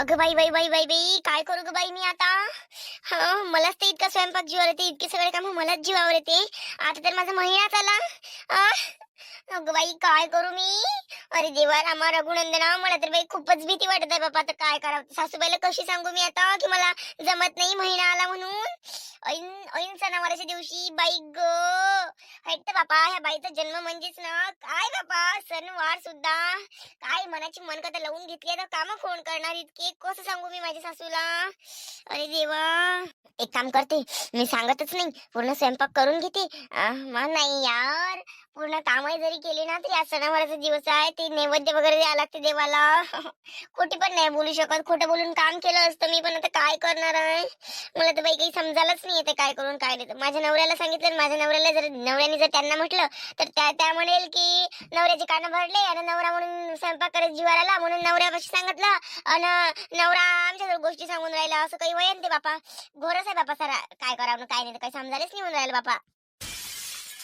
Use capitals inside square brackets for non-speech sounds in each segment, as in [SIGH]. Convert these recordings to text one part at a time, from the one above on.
अगं बाई बाई बाई बाई बाई काय करू ग बाई मी आता? हा मलाच ते इतका स्वयंपाक जीवावर येते इतके सगळे काम मलाच जीवावर येते. आता तर माझा महिना आला अगं बाई काय करू मी? अरे देवा रामा रघुनंदना मला तर बाई खूपच भीती वाटत आहे बाबा तर काय करावं? सासूबाईला कशी सांगू मी आता? की मला जमत नाही महिना आला म्हणून? ऐन ऐन सणावाराच्या दिवशी बाई ग. तर बापा ह्या बाईचा जन्म म्हणजेच ना काय बापा? सणवार सुद्धा. काय मनाची मनकथा लावून घेतली आता? काम फोन करणार इतके? कसं सांगू मी माझ्या सासूला? अरे देवा. एक काम करते मी सांगतच नाही पूर्ण स्वयंपाक करून घेते. नाही यार पूर्ण काम कामही जरी केली ना तरी आज सणावाराचा दिवस आहे. ते नैवेद्य वगैरे द्यावं लागते देवाला. [LAUGHS] खोटी पण नाही बोलू शकत. खोटं बोलून काम केलं असतं मी पण आता काय करणार आहे? मला तर बाई काही समजायलाच नाही येते काय करून काय नाही माझ्या नवऱ्याला सांगितलं माझ्या नवऱ्याला जर नवऱ्याने जर त्यांना म्हटलं तर त्या त्या म्हणेल की नवऱ्याचे कानं भरले आणि नवरा म्हणून स्वयंपाक करत जीवार आला. म्हणून नवऱ्यापाशी सांगितलं आणि नवरा आमच्या गोष्टी सांगून राहिला. असं काही वयन ते बापा. घोरच आहे बापा सरा. काय करावं काय नाही काही समजायलाच नाही म्हणून राहिलं बापा.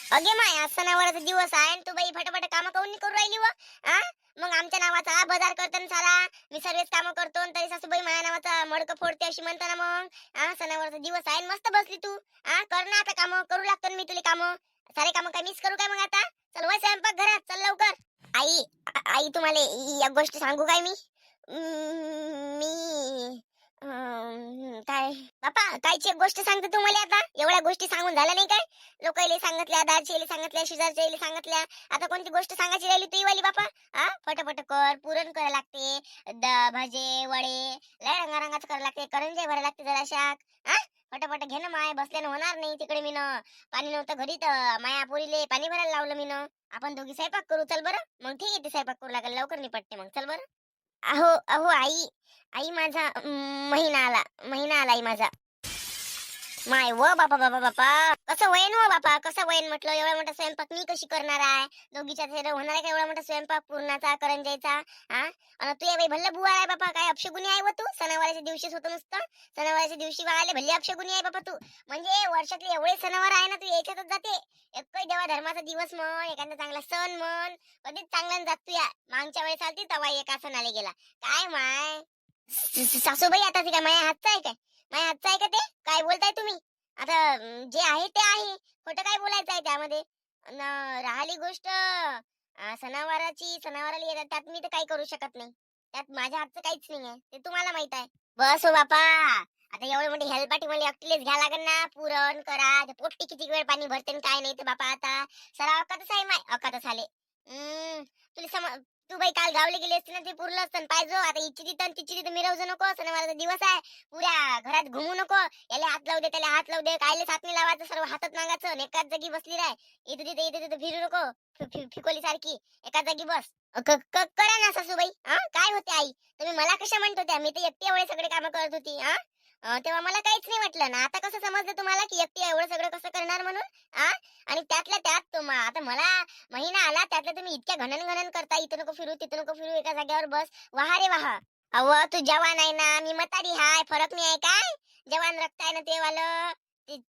अगे माय आज सणावाराचा दिवस आहे आणि तू बाई फटाफट कामं काऊन करू राहिली व? आ? मग आमच्या नावाचा बाजार करताना सारा मी सर्वच कामं करतो आणि तरी सासूबाई माझ्या नावाचा मडकं फोडते अशी म्हणता ना मग. हा सणावाराचा दिवस आहे मस्त बसली तू. आ कर ना आता कामं करू लागतो ना मी तुला कामं. सारे कामं काय मिस करू काय मग आता? चल वय स्वयंपाक घरात चल लवकर. आई आई तुम्हाला एक गोष्ट सांगू काय मी मी काय? बापा कायची एक गोष्ट सांगते तुम्हाला आता. एवढ्या गोष्टी सांगून झाल्या नाही काय? लोकांना सांगितल्या दारचे सांगितल्या शेजारच्या सांगितल्या. आता कोणती गोष्ट सांगायची राहिली तू वाली बापा? हा फटाफट कर पुरण करायला लागते. द- भजे वडे लय रंगारंगाचं करायला लागते. करंजे भरायला लागते जराशा. हा फटाफट घे ना माय बसल्यानं होणार नाही तिकडे मी पाणी नव्हतं घरी तर माया पुरीले पाणी भरायला लावलं मी आपण दोघी स्वयंपाक करू चल बरं. मग ठीक आहे ते स्वयंपाक करू लागेल लवकर निपटते मग चल बरं. अहो अहो आई आई माझा महिना आला महिना आला आई माझा. माय व बापा बापा बापा. कसं वयन व हो बापा? कसं वयन म्हटलं? एवढा मोठा स्वयंपाक मी कशी करणार आहे? दोघीच्या होणार आहे का एवढा मोठा स्वयंपाक पूर्णाचा करंजायचा? हा? आणि तू बाई भल्ल बुवा आहे बापा. काय अपशगुनी आहे व तू? सणावाराच्या दिवशीच होतं नुसतं. सणावाराच्या दिवशी वाळाले भल्ली अपशगुनी आहे बापा तू. म्हणजे वर्षातले एवढे सणावार आहे ना तू याच्यातच जाते. एकही देवा धर्माचा दिवस म्हण एखादा चांगला सण म्हण कधीच चांगला जात तू या. मागच्या वेळेस आलती तवा एका सणाला गेला. काय माय? सासूबाई आता ती काय माझ्या हातचा आहे काय? नाही आजचं आहे का ते. काय बोलताय तुम्ही? आता जे आहे ते आहे. खोटं काय बोलायचं आहे त्यामध्ये? न राहिली गोष्ट सणावाराची सणावाराला येतात त्यात मी तर काही करू शकत नाही. त्यात माझ्या हातचं काहीच नाही आहे. ते तुम्हाला माहीत आहे. बस हो बापा. आता एवढे मोठी हेल्पाटी मला एकटीलेच घ्या लागेल ना. पुरण करा. पोट्टी किती वेळ पाणी भरते काय नाही तर बापा आता. सरा अकातच आहे माय. अकातच आले. हम्म तुला सम तू बाई काल गावले गेली असती ना ते पुरलं असतं पाहिजे आता इच्छी तिथं तिची तिथं मिरवजू नको सणावाराचा दिवस आहे. पुऱ्या घरात घुमू नको याला हात लावू दे त्याला हात लावू दे कायले साथ नाही लावायचं सर्व हातात नागाचं आणि एकाच जागी बसली राय. इथे तिथे इथे तिथे फिरू नको फिकोली सारखी एकाच जागी बस. करा ना सासूबाई हा काय होते आई? तुम्ही मला कशा म्हणत होत्या? मी तर एकटी एवढे सगळे कामं करत होती हा तेव्हा मला काहीच नाही वाटलं ना. आता कसं समजलं तुम्हाला की एकटी एवढं सगळं कसं करणार म्हणून? आणि त्यातल्या त्यात तुम्हाला आता मला महिना आला त्यातल्या तुम्ही इतक्या घणन घणन करता इथं नको फिरू तिथं नको फिरू एका जागेवर बस. वाहा रे वाहा! अव तू जवान आहे ना मी मतारी हाय फरक नाही आहे काय? जवान रक्त आहे ना ते वालं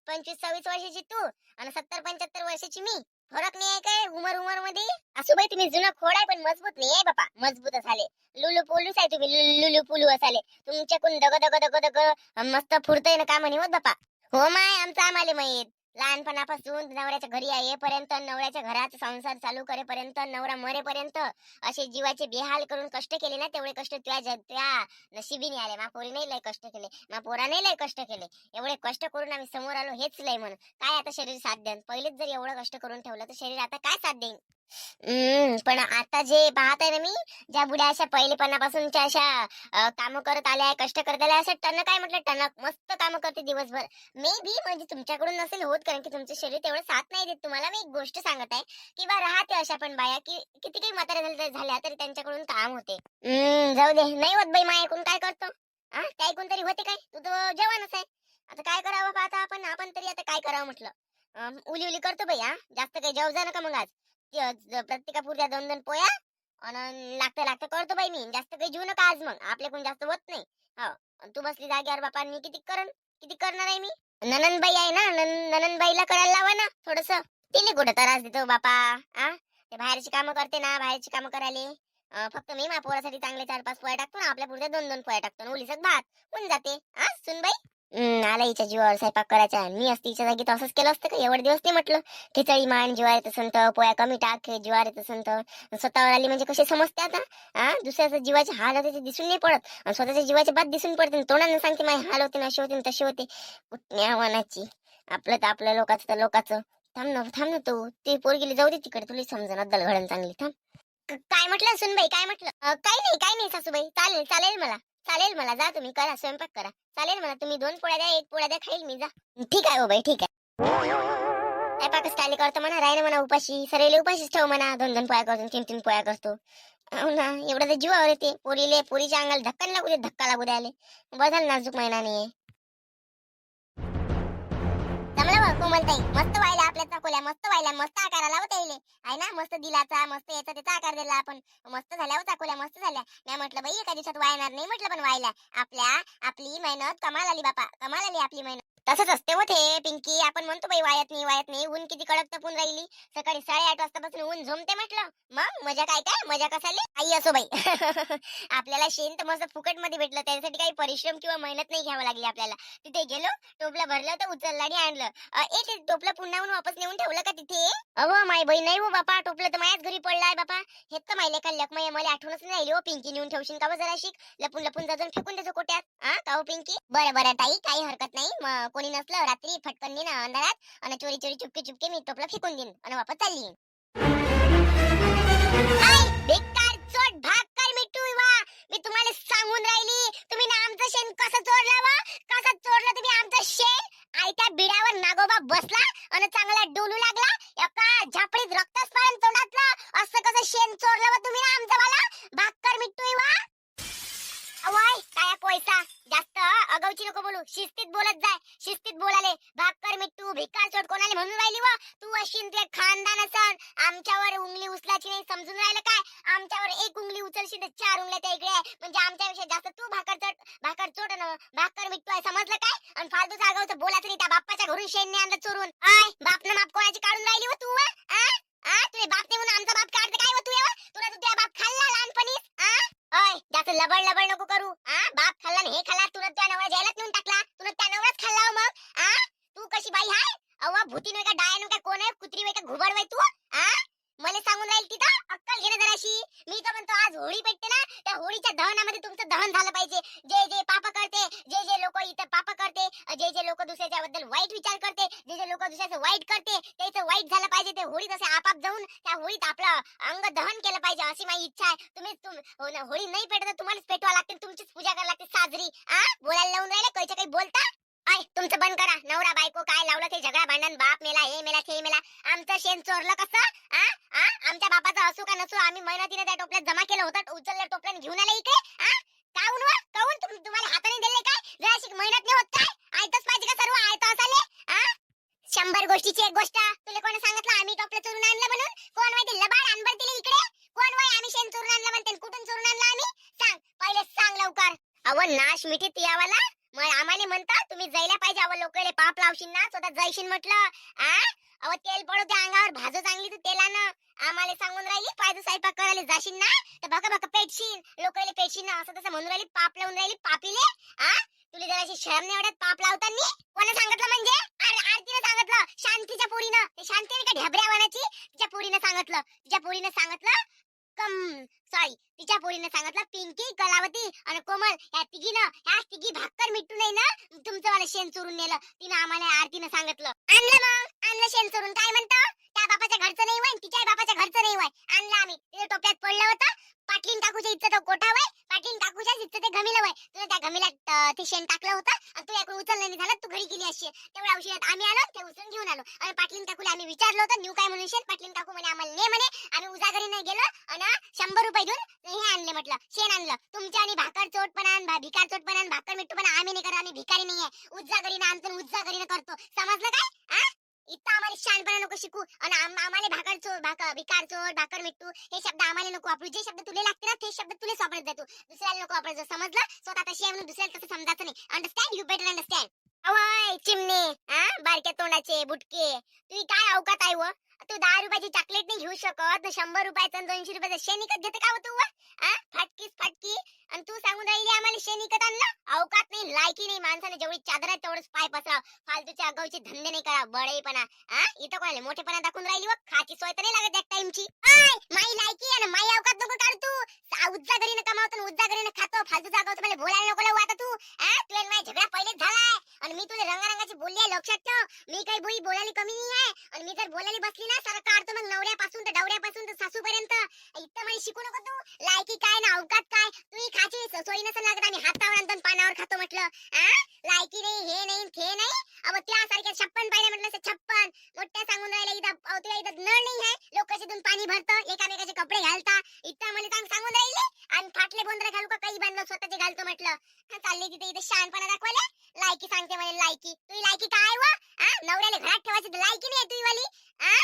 पंचवीस सव्वीस वर्षाची तू आणि सत्तर पंच्याहत्तर वर्षाची मी. फरक नाही आहे काय? उमर उमरमध्ये असुबाई तुम्ही जुनं खोड आहे पण मजबूत नाही आहे बापा. मजबूत असाले. लुलू पोलूच आहे तुम्ही लुलू पुलू असाले. तुमच्याकडून दग दग दग दग मस्त फुरतय ना का म्हणे होत बापा. हो माय आमचं आम्हाला माहीत. लहानपणापासून नवऱ्याच्या घरी येईपर्यंत नवऱ्याच्या घरात संसार चालू करेपर्यंत नवरा मरेपर्यंत असे जीवाचे बेहाल करून कष्ट केले ना तेवढे कष्ट त्या त्या नशिबीने आले. मा पोरीने लय कष्ट केले. मा पोराने लय कष्ट केले. एवढे कष्ट करून आम्ही समोर आलो हेच लय म्हणून. काय आता शरीर साथ देईन पहिलेच जर एवढं कष्ट करून ठेवलं तर शरीर आता काय साथ देईन? हम्म पण आता जे पाहत आहे ना मी ज्या बुड्या अशा पहिलेपणापासूनच्या अशा काम करत आल्या कष्ट करत आल्या अशा टनक काय म्हटलं टनक मस्त काम करते दिवसभर. मे बी म्हणजे तुमच्याकडून नसेल होत कारण की तुमचं शरीर तेवढं साथ नाही देत. तुम्हाला मी एक गोष्ट सांगत आहे किंवा राहते अशा पण बाया की किती काही म्हाताऱ्या झाल्या झाल्या तरी त्यांच्याकडून काम होते. हम्म, जाऊ दे नाही होत बाई माय ऐकून काय करतो? हा ते ऐकून तरी होते काय? तू तर जवानच आहे. आता काय करावं पाहता आपण? आपण तरी आता काय करावं म्हटलं? उली उली करतो बाई हा जास्त काही जेव जा नका मग आज. प्रत्येका पुरत्या दोन दोन पोया. आणि लागतं लागतं करतो बाई मी. जास्त काही जीव नका आज मग. आपल्याकडून जास्त होत नाही. हो. तू बसली जागेवर बापा. मी किती करन किती करणार आहे मी? नननबाई आहे ना? ननंदबाईला नननबाईला करायला लावा ना थोडस. तिने कुठं त्रास देतो बापा? आ? ते बाहेरची कामं करते ना बाहेरची कामं करायले. फक्त मी माझ्या पोरासाठी चांगले चार पाच पोया टाकतो ना. आपल्या पुढे दोन दोन पोया टाकतो. ना उलीसक भात. होऊन जाते. हा सुनबाई? आला हिच्या जीवावर स्वयंपाक करायचा. मी असते हिच्या जागी तसंच केलं असतं का? एवढे दिवस नाही म्हटलं. खिचडी मान जीवार येत असन तर पोळ्या कमी टाक जीवार येत असन तर स्वतःवर आली म्हणजे कसे समजते आता? हा दुसऱ्याच्या जीवाचे हाल होते ते दिसून नाही पडत. आणि स्वतःच्या जीवाचे बात दिसून पडते तोंडाने सांगते माझे हाल होते ना असे होते तसे होते. कुठल्या आपलं तर आपल्या लोकांचं तर लोकांचं. थांब ना थांब ना तू. ती पोरगीला जाऊ दे तिकडे. तुला समजा दलघडण चांगली. थांब. काय म्हटलं सुनबाई? काय म्हटलं? काही नाही काही नाही सासूबाई. चालेल चालेल मला. चालेल मला जा तुम्ही करा स्वयंपाक करा. चालेल मला तुम्ही दोन पोळ्या द्या एक पोळ्या द्या खाईल मी जा. ठीक आहे हो बाई ठीक आहे. स्वयंपाकच टाली करतो म्हणा राहिलं म्हणा उपाशी सरेले उपाशीच ठेव म्हणा दोन दोन पोळ्या करतो तीन तीन पोळ्या करतो. हो ना एवढं तर जीवावर येते पोरीले पोरीच्या अंगाला धक्का लागू दे धक्का लागू द्यायला. बदल नाजूक महिना नाहीये. कोमलताई मस्त व्हायला आपल्या चाकोल्या मस्त व्हायला मस्त आकाराला लावता येईल आहे ना मस्त दिलाचा मस्त याचा त्याचा आकार दिला आपण. मस्त झाल्या हो चाकोल्या मस्त झाल्या. नाही म्हटलं बाई एका दिवसात वायणार नाही म्हटलं पण व्हायला आपल्या आपली मेहनत कमाल आली बापा कमाल आली आपली मेहनत. तसंच असते हो ते पिंकी. आपण म्हणतो बाई वायत नाही वायत नाही. ऊन किती कडक तपून राहिली. सकाळी साडेआठ वाजतापासून ऊन झोमते म्हटलं. मग मजा काय काय? मजा कसाली आई असो बाई. [LAUGHS] आपल्याला शेण तर मस्त फुकटमध्ये भेटलं. त्यासाठी काही परिश्रम किंवा मेहनत नाही घ्यावं लागली आपल्याला. तिथे गेलो टोपला भरलं तर उचललं आणि आणलं. ए ते टोपलं पुन्हा वापस नेऊन ठेवलं का तिथे? अहो माय बाई नाही हो बापा. टोपलं तर माझ्याच घरी पडलाय बापा. हे तर माहिले का लकमय मला आठवणच नाही राहिली हो. पिंकी नेऊन ठेवशील का जरा शिक लपून लपून जाऊन फेकून देतो कोट्यात. हा का हो पिंकी? बरं बरं ताई काही हरकत नाही. मग कोणी नसलं रात्री फटकन देईन अंधारात आणि चोरी चोरी चुपके चुपके मी टोपलं फेकून देईन आणि वापस चालली. येईन. बेकार चोट भाग कर मिठू वा मी तुम्हाला सांगून राहिली तुम्ही ना आमचं शेण कसं चोरलं वा कसं चोरलं तुम्ही आमचं शेण? आयत्या बिडावर नागोबा बसला आणि चांगला डोलू लागला एका झापडीत रक्त स्मरण तोंडातलं असं कसं शेण चोरलं वा तुम्ही ना आमचं मला भाकर मिठू वा अवय काय पैसा. जास्त अगाऊची नको बोलू. शिस्तीत बोलत जाय. शिस्तीत बोलाले भाकर मिठू भिकार चोट कोणाले म्हणून राहिली व? तू अशी न तुझे खानदान असन. आमच्यावर उंगली उचलाची नाही. समजून राहिलं काय? आमच्यावर एक उंगली उचलशी तर चार उंगल्या त्या इकडे. म्हणजे आमच्यापेक्षा जास्त तू भाकर चोट भाकर चोट न भाकर मिठू आहे समजलं काय? आणि फालतू जागावचं बोलायचं नाही त्या बाप्पाच्या घरून शेण नाही आणलं चोरून. आय बापनं माप कोणाची काढून राहिली व तू आ? तुझे बाप नाही म्हणून आमचा बाप काढते काय व तू व? तुला तुझ्या बाप खाल्ला लहानपणीच आ? अय जास्त लबड लबड नको करू आ? बाप खाल्ला हे खाल्ला तुला त्या नवरा जेलात नेऊन टाकला तुला त्या नवराच खाल्ला हो मग आ? तू कशी बाई हाय? अव्वा भूती नाही का डाय नाही का कोण आहे? कुत्री नाही का घुबड बाई तू आ? मला सांगून राहील तिथं अक्कल घेणे जराशी. मी तर म्हणतो आज होळी पेटते ना त्या होळीच्या दहनामध्ये तुमचं दहन झालं पाहिजे. जे जे पाप जे दुसऱ्याच्या बद्दल वाईट विचार करते जे जे लोक दुसऱ्याचं वाईट करते त्याचं वाईट झालं पाहिजे ते होळीत असे आपाप जाऊन त्या होळीत आपलं अंग दहन केलं पाहिजे अशी माझी इच्छा आहे. तुम्ही तुम हो होळी नाही पेटत तुम्हालाच पेटवा लागते तुमचीच पूजा करायला लागते साजरी. आ? बोलायला लावून राहिले कैसे काही बोलता? आय तुमचं बंद करा. नवरा बायको काय लावलं ते झगडा भांडण बाप मेला हे मेला ते मेला. आमचं शेण चोरलं कसं? आ? आ? आमच्या बापाचं असू का नसू आम्ही मेहनतीने त्या टोपल्यात जमा केलं होतं उचललं टोपल्याने घेऊन आले इकडे. आ? काऊन वा? काऊन तुम तुम्हाला हाताने दिले काय जराशी मेहनत नाही होत काय आयतच पाहिजे का सर्व आयत असाले आ शंभर एक गोष्ट. तुला कोण सांगितलं? आम्ही टोपलं चोरून आणलं म्हणून? कोण वय दिलं बाळ अनबर दिले इकडे. कोण वय आम्ही शेण चोरून आणलं म्हणते. कुठून चोरून आणलं आम्ही? सांग. पहिले सांग लवकर. अव नाश मिठीत यावाला मग आम्हाला म्हणता तुम्ही जायला पाहिजे अव लोकांना पाप लावशील ना? स्वतः जायशील म्हटलं. आ? अव तेल पडू त्या अंगावर. भाजू चांगली तू तेलानं. आम्हाला सांगून राहिली पाहिजे स्वयंपाक करायला जाशील ना? तर बघा बघा पेटशील लोकांना पेटशील ना? असं तसं म्हणून राहिली पाप लावून राहिली पापीले. आ? तुला जराशी शरम नाही वाटत? पाप लावताना कोणा सांगितलं म्हणजे अरे आरतीनं सांगितलं शांतीच्या पोरीनं ते शांती नाही का ढेबऱ्या वानाची तिच्या पोरीनं सांगितलं तिच्या पोरीने सांगितलं कम सॉरी तिच्या पोरीने सांगितलं पिंकी कलावती आणि कोमल या तिघीनं ह्या तिघी भाकर मिटू नाही ना तुमचं वाला शेण चोरून नेलं. तिनं आम्हाला आरतीनं सांगितलं. आणलं मग आणलं शेण चोरून काय म्हणतं? त्या बापाच्या घरचं नाही वय तिच्या बापाच्या घरचं नाही वय आणलं आम्ही. तिथे टोप्यात पडलं होतं. पाटलीन काकूच्या इथं तो कोठा वय पाटलीन काकूच्या इथं ते घमिलं वय तुला त्या घमिला ते शेण टाकलं होतं. आणि तू याकडे उचललं नाही झालं. तू घरी गेली अशी तेवढ्या औषधात आम्ही आलो ते उचलून घेऊन आलो. आणि पाटलीन काकूला आम्ही विचारलं होतं न्यू काय म्हणून शेण? पाटलीन काकू म्हणे आम्हाला नाही म्हणे. आम्ही उजागरी नाही गेलो. आणि शंभर रुपये देऊन हे आणले म्हटलं. शेण आणलं. तुमच्या आणि भाकर चोट पण आण भिकार चोट पण आण भाकर मिठू पण आम्ही नाही करत. आम्ही भिकारी नाही नाहीये. उज्जागरीनं आणतो आणि उज्जागरीनं करतो. समजलं काय? इतका आम्हाला शानपणा नको शिकू. आणि आम्हाला भाकर चोर भाकर भिकार चोर भाकर मिट्टू हे शब्द आम्हाला नको वापरू. जे शब्द तुला लागते ना ते शब्द तुला वापरत जातो दुसऱ्याला नको वापरायचं समजलं? स्वतः तशी आहे म्हणून दुसऱ्याला तसं समजायचं नाही. अंडरस्टँड यू बेटर अंडरस्टँड अवय चिमणे हा बारक्या तोंडाचे बुटके. तुझी काय अवकात आहे व? तू दहा रुपयाची चॉकलेट नाही घेऊ शकत शंभर रुपयाचं दोनशे रुपयाचं. शेण विकत घेते का तू वा? हा? फाटकीस फाटकी? आणि तू सांगून राहिली आम्हाला शेणिकत आणलं? अवकात नाही लायकी नाही माणसाने जेवढी चादर आहे तेवढंच पाय पसराव. फालतूचे अगाऊचे धंदे नाही करा बळेपणा हा? इथं कोणाला मोठेपणा दाखवून राहिली व खाची सोय तर नाही लागत एक टाइमची माई लायकी आणि माई अवकात नको काढ तू. उज्जा घरीनं कमावतो उज्जा घरीनं खातो. फालतू जागावतो मला बोलायला नको लावू आता तू. हा? तू माझ्या झगडा पहिलेच झालाय. आणि मी तुला रंगारंगाची बोलली आहे लक्षात ठेव. मी काही बोली बोलायला कमी नाही आहे. आणि मी जर बोलायला बसली ना सारं काढतो मग नवऱ्यापासून तर डवऱ्यापासून तर सासूपर्यंत. इतकं मला शिकू नको तू. लायकी की काय ना अवकात काय? तू खाची सोयी नसेल लागत आम्ही हातावर आणतो आणि पानावर खातो म्हटलं. लायकी नाही हे नाही थे नाही. अब त्या छप्पन पाहिजे म्हटलं असं छप्पन मोठ्या सांगून राहिल्या इथं अहो, तुला इथं नळ नाही आहे लोक तिथून पाणी भरतं एकामेकाचे कपडे घालता इथं मला सांग सांगून राहिले आणि फाटले बोंद्रे घालू का काही बांधलं स्वतःचे घालतो म्हटलं हा, चालली तिथे इथे शहाणपणा दाखवायला लायकी सांगते मला लायकी तुझी लायकी काय व हा नवऱ्याला घरात ठेवायची तर लायकी नाही तुझी वाली हा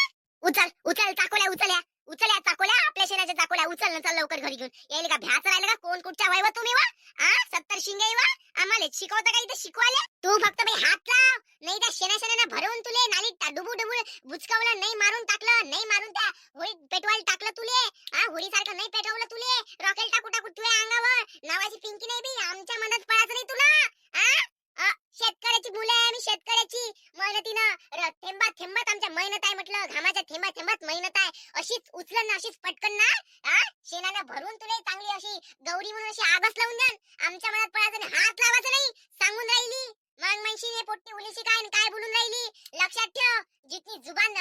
उचल उचल चाकोल्या उचल्या उचल्या चाकोल्या आपल्या शेणाच्या चाकोल्या उचल ना चल लवकर घरी घेऊन यायला का भ्याच राहिलं का कोण कुठच्या वय व तुम्ही वा हा सत्तर शिंगे वा आम्हाला शिकवता का इथे शिकवायला? तू फक्त बाई हात लाव. नाही त्या शेणा शेणानं भरवून तुले नाली डुबू डुबू बुचकावलं नाही मारून टाकलं नाही मारून त्या होळीत पेटवायला टाकलं तुले. हा होळी सारखं नाही पेटवलं तुले. रॉकेल टाकू टाकू तुझ्या अंगावर. नावाची पिंकी नाही बी आमच्या मनात पळायचं नाही तुला. हा शेतकऱ्याची मुलं आहे आम्ही शेतकऱ्याची. मेहनतीनं थेंबा थेंबात आमच्या मेहनत आहे म्हटलं. घामाच्या थेंबा थेंबात मेहनत आहे. अशीच उचलन ना अशीच पटकन ना शेणानं भरून तुले चांगली अशी गौरी म्हणून अशी आगस लावून द्या आमच्या मनात पडायचं हात लावायचं नाही सांगून राहिली. मग म्हणशील हे पोट्टी उलीशी काय काय बोलून राहिली? लक्षात ठेव. जितनी जुबान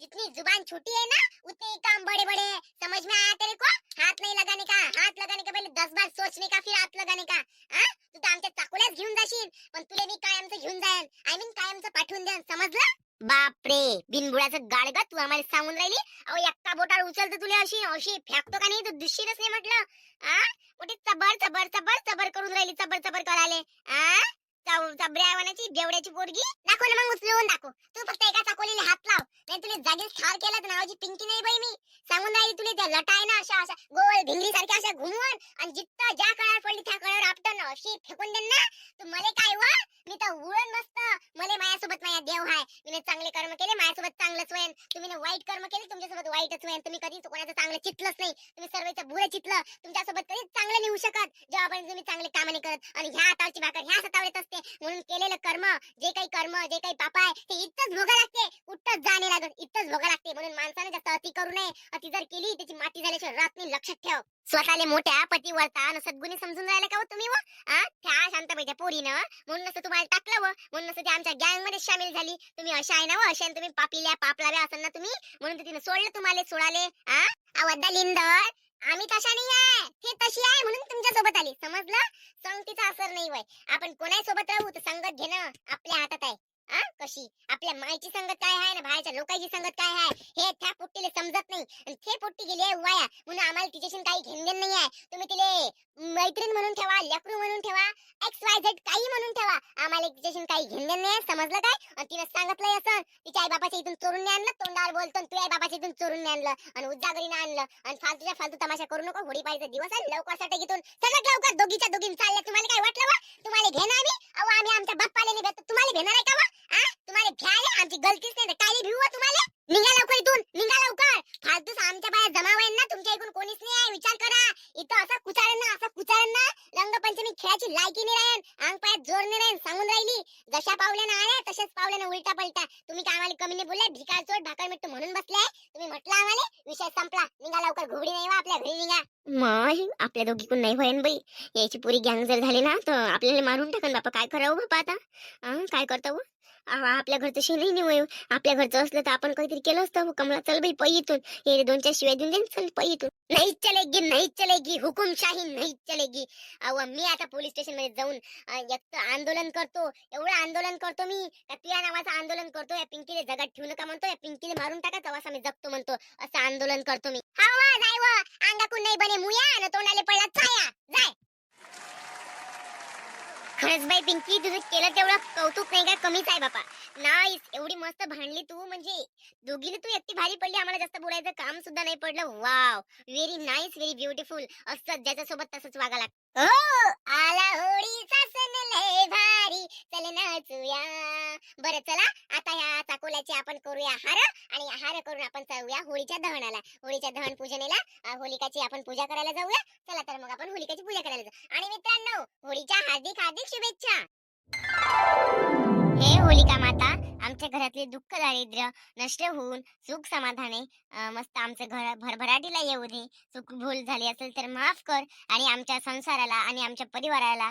जितनी जुबान छोटी है ना उतने ही काम बड़े बड़े. समझ में आया तेरे को हाथ नहीं लगाने का? हाथ लगाने का? पहले दस बार सोचने का? फिर हाथ लगाने का? हाँ तू तर आमच्या चाकुल्याच घेऊन जाशील. पण तुला मी कायमचं घेऊन जाईल आय मीन कायमचं पाठवून देईन समजलं? बापरे! बिनबुडाचं गाडगा तू आम्हाला सांगून राहिली? अहो एक्का बोटाळ उचलतो तुला अशी. अशी फेकतो का नाही? तू दुश्शीरच नाही म्हटलं. आ मोठी चबर चबर चबर चबर करून राहिली. चबर चबर करायले. आ चाव- चबऱ्यावानाची बेवड्याची पोरगी. दाखव ना मग उचलून दाखव. तू फक्त एका चाकोलीला हात लाव. नाही तुला जागीच ठार केला तर नावाची पिंकी नाही बाई मी. सांगून राहिली तुला त्या लटाय ना अशा अशा गोल भिंगरी सारख्या अशा घुमवून आणि जिथं ज्या कळावर पडली त्या कळावर आपटन अशी फेकून देन ना. तू मले काय वा? मी तर उडण मस्त. मले माझ्यासोबत माझ्या देव हाय. मी चांगले कर्म केले माझ्यासोबत चांगलंच होईन. तुम्ही ना वाईट कर्म केले तुमच्यासोबत वाईटच होईन. तुम्ही कधीच कोणाचं चांगलं चितलंच नाही. तुम्ही सर्वचं बुरं चितलं. तुमच्यासोबत कधीच चांगलं नाही होऊ शकत जेव्हापर्यंत तुम्ही चांगले काम नाही करत आणि ह्या हातावरची भाकर ह्या हातावर येत असते. म्हणून केलेलं कर्म जे काही कर्म जे काही पाप आहे ते इथंच भोगा लागते. कुठंच जाणे लागत. इथंच भोगा लागते. म्हणून माणसाने जास्त अति करू नये. अति जर केली त्याची माती झाल्याशिवाय रात नाही लक्षात ठेव. स्वतःले मोठ्या पतीवरता आणि सद्गुणी समजून राहिला का हो तुम्ही व आ? त्या शांताबाईच्या पोरीनं. म्हणून असं तुम्हाला टाकलं व म्हणून असं ते आमच्या गँगमध्ये सामील झाली. तुम्ही अशा आहे ना व अशा तुम्ही पापिल्या पापलाव्या असाल ना तुम्ही. म्हणून तिने सोडलं तुम्हाला सोडाले. आ? अवद्दा लिंदर. आम्ही तशा नाही आहे. हे तशी आहे म्हणून तुमच्यासोबत आली. समजलं? संगतीचा असर नाही वय. आपण कोणाही सोबत राहू तर संगत घेणं आपल्या हातात आहे. आ? कशी? आपल्या मायची संगत काय आहे ना बाहेरच्या लोकांची संगत काय आहे हे त्या पोट्टीले समजत नाही. आणि ते पोट्टी गेली आहे वाया म्हणून आम्हाला तिच्याशी काही घेणं नाही आहे तुम्ही तिले मैत्रीण म्हणून ठेवा लेकरू म्हणून ठेवा. एक्स वाय झेड काही म्हणून ठेवा. आम्हाला तिच्याशी काही घेणं नाही. समजलं काय? आणि तिने सांगितलंय असं. तिच्या आई बाबाच्या इथून चोरून नाही आणलं. तोंडावर बोलतो आणि तुझ्या आई बाबाच्या इथून चोरून नाही आणलं. आणि उद्जागरीनं आणलं. आणि फालतूच्या फालतू तमाशा करू नको. होडी पाहिजे दिवस आहे. लवकरसाठी इथून. सगळ्यात लवकर. दोघीच्या दोघी चालल्या. तुम्हाला काय वाटलं वा तुम्हाला घेणार आम्ही अहो आम्ही आमच्या बाप्पाला नाही भेटतो. तुम्हाला घेणार आहे का वा तुम्हाला घ्यायला आमची गलतीच नाही. तर काय भिवू तुम्हाला. निघा लवकर इथून निघा लवकर. फालतूच आमच्या बाहेर जमा होईल ना तुमच्या इकडून कोणीच नाही आहे. विचार करा. इथं असं कुचारण ना असं कुचारण ना. रंगपंचमी खेळाची लायकी नाही राहीन. अंग पायात जोर नाही राहीन. सांगून राहिली जशा पावल्यानं आल्या तशाच पावल्यानं उलटा पलटा तुम्ही काय आम्हाला कमी नाही बोलले? भिकार चोट भाकर मिठू म्हणून बसलाय. तुम्ही म्हटलं आम्हाला विषय संपला. निघा लवकर घुबडी नाही वा आपल्या घरी निघा. माय आपल्या दोघीकून नाही होईन बाई. याची पुरी गँग जर झाली ना तर आपल्याला मारून टाकन बापा. काय करावं बापा आता? काय करता आपल्या घरचं शेणही नाही होय. आपल्या घरचं असलं तर आपण काहीतरी केलं असतं. हो, कमला चल बाई पै इथून. हे दोन चार शिवाय देऊन देईन चल पै इथून. नाही चलेगी नाही चलेगी हुकुमशाही नाही चलेगी. अव मी आता पोलीस स्टेशनमध्ये जाऊन एक आंदोलन करतो. एवढं आंदोलन करतो मी. का तुझ्या नावाचं आंदोलन करतो. या पिंकीने जगात ठेवू नका म्हणतो. या पिंकीने मारून टाका तेव्हा मी जगतो म्हणतो. असं आंदोलन करतो मी. हा वा जाय अंगाकून नाही बने मुया. आणि तोंडाले पडला छाया जाय. खरंच बाई पिंकी तुझं केलं तेवढं कौतुक नाही का? कमीच आहे बापा. नाही एवढी मस्त भांडली तू म्हणजे. दोघीला तू एकटी भारी पडली आम्हाला जास्त बोलायचं काम सुद्धा नाही पडलं. Wow very nice very beautiful असं ज्याच्या सोबत तसंच वागा लागतं हो आला होळीचा सण लय भारी. चल नाचूया बरं चला आता ह्या चाकोल्याचे आपण करूया हार आणि हार करून आपण जाऊया होळीच्या दहनाला. होळीच्या दहन पूजनेला होलिकाची आपण पूजा करायला जाऊया. चला तर मग आपण होलिकाची पूजा करायला जाऊ. आणि मित्रांनो होळीच्या हार्दिक हार्दिक शुभेच्छा. हे होलिका माता आमच्या घरातले दुःख दारिद्र्य नष्ट होऊन सुख समाधाने मस्त आमचं घर भरभराटीला येऊ दे. चूक भूल झाली असेल तर माफ कर आणि आमच्या संसाराला आणि आमच्या परिवाराला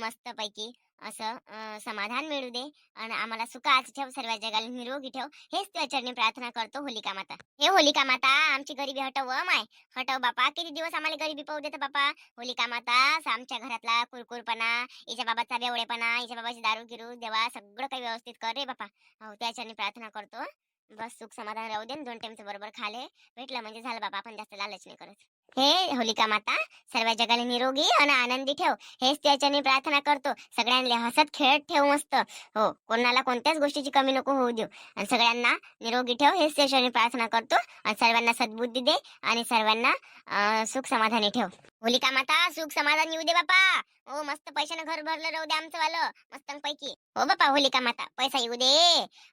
मस्तपैकी असं समाधान मिळू दे आणि आम्हाला सुखात ठेव सर्व जगाला निरोगी ठेव. हेच तुझ्या चरणी प्रार्थना करतो होलिका माता. हे होलिका माता आमची गरिबी हटव व माय. हटव बापा किती दिवस आम्हाला गरिबी पाहू देत बापा? होलिका माता आमच्या घरातला कुरकुरपणा हिच्या बाबाचा बेवडेपणा हिच्या बाबाची दारू गिरू देवा सगळं काही व्यवस्थित कर रे बापा. हो त्या चरणी प्रार्थना करतो. बस सुख समाधान राहू दे दोन टाइमचं बरोबर खाले भेटलं म्हणजे झालं बापा आपण जास्त लालच नाही करत. हे होलिका माता सर्व जगाला निरोगी आणि आनंदी ठेव. हेच त्याच्याने प्रार्थना करतो. सगळ्यांना हसत खेळत ठेव मस्त. हो कोणाला कोणत्याच गोष्टीची कमी नको होऊ देऊ. आणि सगळ्यांना निरोगी ठेव हेच त्याच्याने प्रार्थना करतो. आणि सर्वांना सद्बुद्धी दे आणि सर्वांना सुख समाधानी ठेव. होलिका माता सुख समाधान येऊ दे बापा. हो मस्त पैशानं घर भरलं राहू दे आमचं वालं मस्त पैकी हो बापा होलिका माता पैसा येऊ दे.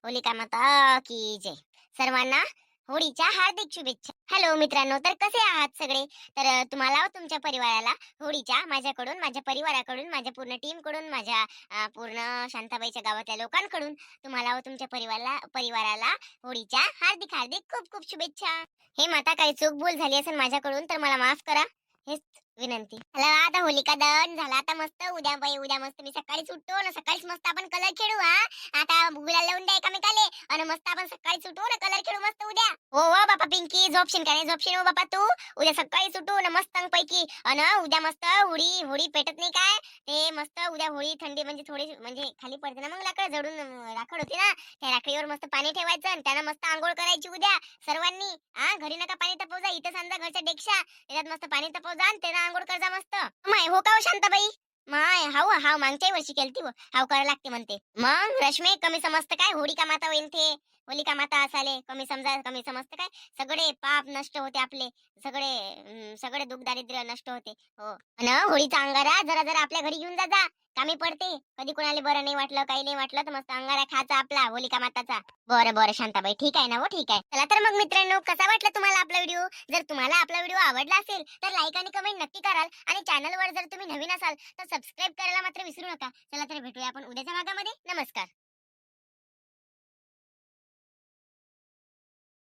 होलिका माता की जय. सर्वांना होळीच्या हार्दिक शुभेच्छा. हॅलो मित्रांनो तर कसे आहात सगळे? तर तुम्हाला व तुमच्या परिवाराला होळीच्या माझ्याकडून माझ्या परिवाराकडून माझ्या पूर्ण टीमकडून माझ्या पूर्ण शांताबाईच्या गावातल्या लोकांकडून तुम्हाला व तुमच्या परिवाराला परिवाराला होळीच्या हार्दिक हार्दिक खूप खूप शुभेच्छा. हे माता काही चूक भूल झाली असेल माझ्याकडून तर मला माफ करा. हेच विनंती. चला आता होलिका दहन झाला. आता मस्त उद्या बाई उद्या मस्त मी सकाळीच उठतो ना सकाळीच मस्त आपण कलर खेळू हा. आता गुलाल लावून द्या एकामेकाले आणि मस्त आपण सकाळीच उठू ना कलर खेळू मस्त उद्या. हो हो बापा पिंकी झोपशील का नाही? झोपशील हो बापा तू. उद्या सकाळीच उठू ना मस्त पैकी अन उद्या मस्त होळी होळी पेटत नाही काय? ते मस्त उद्या होळी थंडी म्हणजे थोडी म्हणजे खाली पडते ना मग लाकड जडून राखड होती ना. त्या राखडीवर मस्त पाणी ठेवायचं आणि त्यानं मस्त आंघोळ करायची उद्या. सर्वांनी हा घरी नका पाणी तपवजा. इथं समजा घरच्या डेक्षा त्याच्यात मस्त पाणी तपवजा आणि त्यानं आंघोळ मस्त. माय हो का हो शांताबाई? माय हाव हाव मागच्याही वर्षी केलती हो. हाव करा लागते म्हणते. मग रश्मी कमी समजतं काय? होडी का माता होईन ते? होलिका माता असाले कमी समजा कमी समजते काय? सगळे पाप नष्ट होते आपले सगळे सगळे दुःख दारिद्र्य नष्ट होते. हो. अन होळीचा अंगारा जरा जरा आपल्या घरी घेऊन जा जा. कामी पडते. कधी कोणाला बरं नाही वाटलं काही नाही वाटलं तर मस्त अंगारा खायचा आपला होलिका माताचा. बरं बरं शांताबाई ठीक आहे ना हो? ठीक आहे. चला तर मग मित्रांनो कसा वाटला तुम्हाला आपला व्हिडिओ? जर तुम्हाला आपला व्हिडिओ आवडला असेल तर लाईक आणि कमेंट नक्की कराल. आणि चॅनलवर जर तुम्ही नवीन असाल तर सबस्क्राईब करायला मात्र विसरू नका. चला तर भेटूया आपण उद्याच्या भागामध्ये. नमस्कार.